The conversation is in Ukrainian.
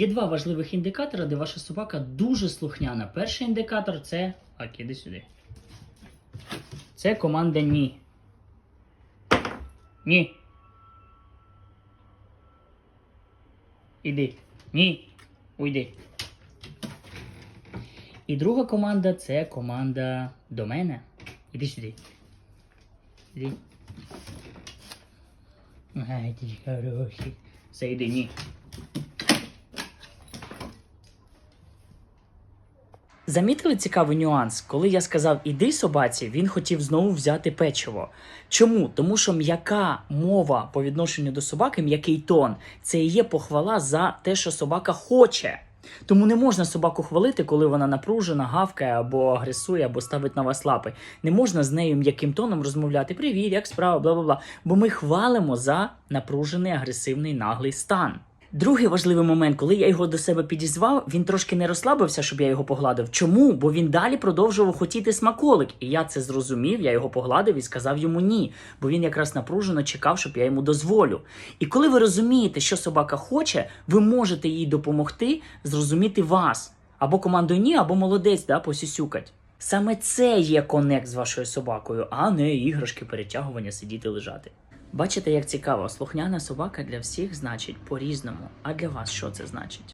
Є два важливих індикатори, де ваша собака дуже слухняна. Перший індикатор це. Ак, іди сюди. Це команда ні. Ні. Іди. Ні. Уйди. І друга команда це команда до мене. Іди сюди. Іди. Ай, ти хороший. Все, іди, ні. Замітили цікавий нюанс? Коли я сказав іди собаці, він хотів знову взяти печиво. Чому? Тому що м'яка мова по відношенню до собаки, м'який тон, це і є похвала за те, що собака хоче. Тому не можна собаку хвалити, коли вона напружена, гавкає або агресує, або ставить на вас лапи. Не можна з нею м'яким тоном розмовляти Привіт, як справа, бла бла бла. Бо ми хвалимо за напружений, агресивний, наглий стан. Другий важливий момент, коли я його до себе підізвав, він трошки не розслабився, щоб я його погладив. Чому? Бо він далі продовжував хотіти смаколик. І я це зрозумів, я його погладив і сказав йому ні. Бо він якраз напружено чекав, щоб я йому дозволю. І коли ви розумієте, що собака хоче, ви можете їй допомогти зрозуміти вас. Або командою ні, або молодець, да, посюсюкать. Саме це є конект з вашою собакою, а не іграшки, перетягування, сидіти лежати. Бачите, як цікаво, слухняна собака для всіх значить по-різному. А для вас що це значить?